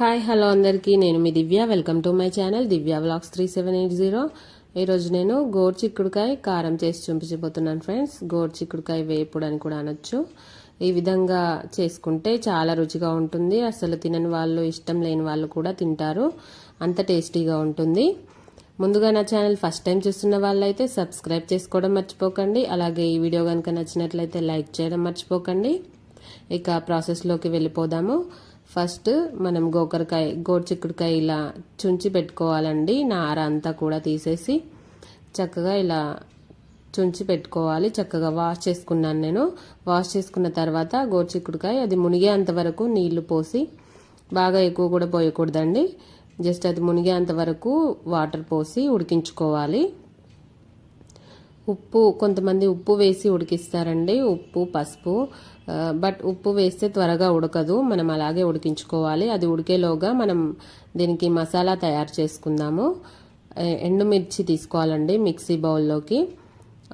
Hi hello అందరికీ. నేను మీ Divya. Welcome to my channel Divya vlogs three seven eight zero. ఈరోజు నేను గోరు చిక్కుడుకాయ కారం చేసి చూపించబోతున్నాను ఫ్రెండ్స్. గోరు చిక్కుడుకాయ వేపుడు అని కూడా అనొచ్చు. ఈ విధంగా చేసుకుంటే చాలా రుచిగా ఉంటుంది. అసలు తినని వాళ్ళు ఇష్టం లేని వాళ్ళు కూడా తింటారు. అంత టేస్టీగా ఉంటుంది. ముందుగా నా ఛానల్ ఫస్ట్ టైం చూస్తున్న వాళ్ళైతే సబ్స్క్రైబ్ చేసుకోవడం మర్చిపోకండి. అలాగే ఈ వీడియో కనుక నచ్చినట్లయితే లైక్ చేయడం మర్చిపోకండి. ఇక ప్రాసెస్లోకి వెళ్ళిపోదాము. ఫస్ట్ మనం గోకరకాయ గోరుచిక్కుడుకాయ ఇలా చుంచి పెట్టుకోవాలండి. నార అంతా కూడా తీసేసి చక్కగా ఇలా చుంచి పెట్టుకోవాలి. చక్కగా వాష్ చేసుకున్నాను నేను. వాష్ చేసుకున్న తర్వాత గోరుచిక్కుడుకాయ అది మునిగేంత వరకు నీళ్ళు పోసి బాగా ఎక్కువ కూడా పోయకూడదండి. జస్ట్ అది మునిగేంత వరకు వాటర్ పోసి ఉడికించుకోవాలి. ఉప్పు కొంతమంది ఉప్పు వేసి ఉడికిస్తారండి. ఉప్పు పసుపు. బట్ ఉప్పు వేస్తే త్వరగా ఉడకదు. మనం అలాగే ఉడికించుకోవాలి. అది ఉడికేలోగా మనం దీనికి మసాలా తయారు చేసుకుందాము. ఎండుమిర్చి తీసుకోవాలండి మిక్సీ బౌల్లోకి.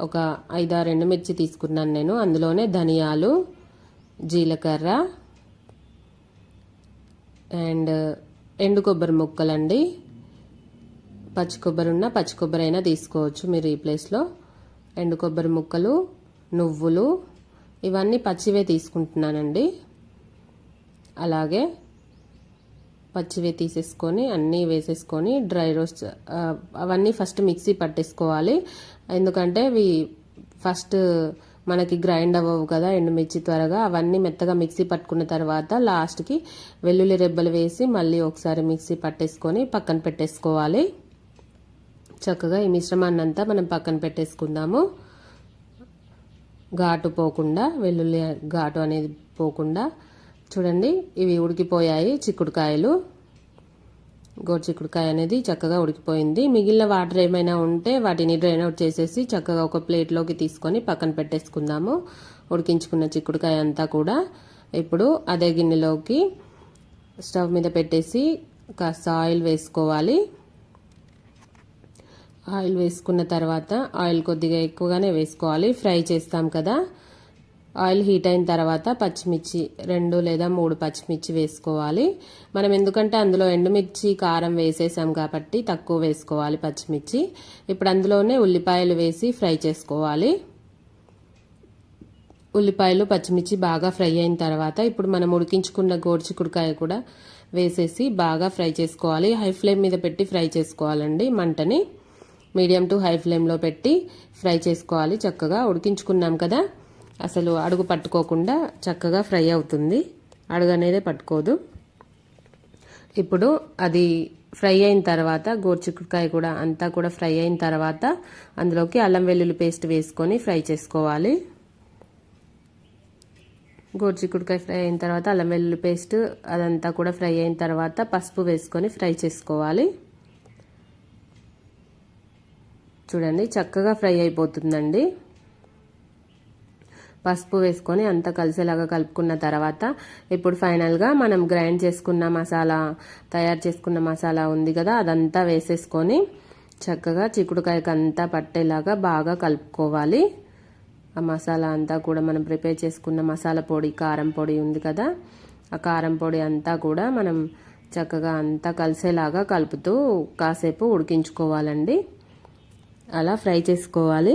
ఒక ఐదారు ఎండుమిర్చి తీసుకున్నాను నేను. అందులోనే ధనియాలు జీలకర్ర అండ్ ఎండు కొబ్బరి ముక్కలండి. పచ్చి కొబ్బరి ఉన్న పచ్చి కొబ్బరి అయినా తీసుకోవచ్చు మీరు ఈ ప్లేస్లో. ఎండు కొబ్బరి ముక్కలు నువ్వులు ఇవన్నీ పచ్చివే తీసుకుంటున్నానండి. అలాగే పచ్చివే తీసేసుకొని అన్నీ వేసేసుకొని డ్రై రోస్ట్ అవన్నీ ఫస్ట్ మిక్సీ పట్టేసుకోవాలి. ఎందుకంటే అవి ఫస్ట్ మనకి గ్రైండ్ అవ్వవు కదా ఎండుమిర్చి త్వరగా అవన్నీ మెత్తగా మిక్సీ పట్టుకున్న తర్వాత లాస్ట్కి వెల్లుల్లి రెబ్బలు వేసి మళ్ళీ ఒకసారి మిక్సీ పట్టేసుకొని పక్కన పెట్టేసుకోవాలి. చక్కగా ఈ మిశ్రమాన్ని అంతా మనం పక్కన పెట్టేసుకుందాము. ఘాటు పోకుండా వెల్లుల్లి ఘాటు అనేది పోకుండా చూడండి ఇవి ఉడికిపోయాయి చిక్కుడుకాయలు. గోరుచిక్కుడుకాయ అనేది చక్కగా ఉడికిపోయింది. మిగిలిన వాటర్ ఏమైనా ఉంటే వాటిని డ్రైన్ అవుట్ చేసేసి చక్కగా ఒక ప్లేట్లోకి తీసుకొని పక్కన పెట్టేసుకుందాము. ఉడికించుకున్న చిక్కుడుకాయ అంతా కూడా. ఇప్పుడు అదే గిన్నెలోకి స్టవ్ మీద పెట్టేసి కాస్త ఆయిల్ వేసుకోవాలి. ఆయిల్ వేసుకున్న తర్వాత ఆయిల్ కొద్దిగా ఎక్కువగానే వేసుకోవాలి. ఫ్రై చేస్తాం కదా. ఆయిల్ హీట్ అయిన తర్వాత పచ్చిమిర్చి రెండు లేదా మూడు పచ్చిమిర్చి వేసుకోవాలి. మనం ఎందుకంటే అందులో ఎండుమిర్చి కారం వేసేసాం కాబట్టి తక్కువ వేసుకోవాలి పచ్చిమిర్చి. ఇప్పుడు అందులోనే ఉల్లిపాయలు వేసి ఫ్రై చేసుకోవాలి. ఉల్లిపాయలు పచ్చిమిర్చి బాగా ఫ్రై అయిన తర్వాత ఇప్పుడు మనం ఉడికించుకున్న గోడ్చికుడుకాయ కూడా వేసేసి బాగా ఫ్రై చేసుకోవాలి. హై ఫ్లేమ్ మీద పెట్టి ఫ్రై చేసుకోవాలండి మంటని. మీడియం టు హై ఫ్లేమ్లో పెట్టి ఫ్రై చేసుకోవాలి. చక్కగా ఉడికించుకున్నాం కదా. అసలు అడుగు పట్టుకోకుండా చక్కగా ఫ్రై అవుతుంది. అడుగు అనేది పట్టుకోదు. ఇప్పుడు అది ఫ్రై అయిన తర్వాత గోర్చిక్కుడుకాయ కూడా అంతా కూడా ఫ్రై అయిన తర్వాత అందులోకి అల్లం వెల్లుల్లి పేస్ట్ వేసుకొని ఫ్రై చేసుకోవాలి. గోర్చిక్కుడుకాయ ఫ్రై అయిన తర్వాత అల్లం వెల్లుల్లి పేస్ట్ అదంతా కూడా ఫ్రై అయిన తర్వాత పసుపు వేసుకొని ఫ్రై చేసుకోవాలి. చూడండి చక్కగా ఫ్రై అయిపోతుందండి. పసుపు వేసుకొని అంతా కలిసేలాగా కలుపుకున్న తర్వాత ఇప్పుడు ఫైనల్గా మనం గ్రైండ్ చేసుకున్న మసాలా తయారు చేసుకున్న మసాలా ఉంది కదా అదంతా వేసేసుకొని చక్కగా చిక్కుడుకాయకు అంతా పట్టేలాగా బాగా కలుపుకోవాలి. ఆ మసాలా అంతా కూడా మనం ప్రిపేర్ చేసుకున్న మసాలా పొడి కారం పొడి ఉంది కదా ఆ కారం పొడి అంతా కూడా మనం చక్కగా అంతా కలిసేలాగా కలుపుతూ కాసేపు ఉడికించుకోవాలండి. అలా ఫ్రై చేసుకోవాలి.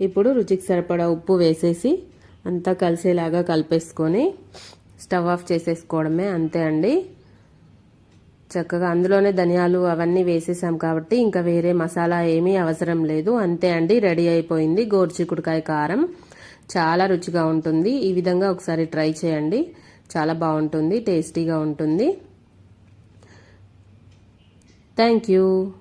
ఇప్పుడు రుచికి సరిపడా ఉప్పు వేసేసి అంతా కలిసేలాగా కలిపేసుకొని స్టవ్ ఆఫ్ చేసేసుకోవడమే అంతే అండి. చక్కగా అందులోనే ధనియాలు అవన్నీ వేసేసాం కాబట్టి ఇంకా వేరే మసాలా ఏమీ అవసరం లేదు. అంతే అండి రెడీ అయిపోయింది. గోరుచిక్కుడుకాయ కారం చాలా రుచిగా ఉంటుంది. ఈ విధంగా ఒకసారి ట్రై చేయండి. చాలా బాగుంటుంది టేస్టీగా ఉంటుంది. Thank you.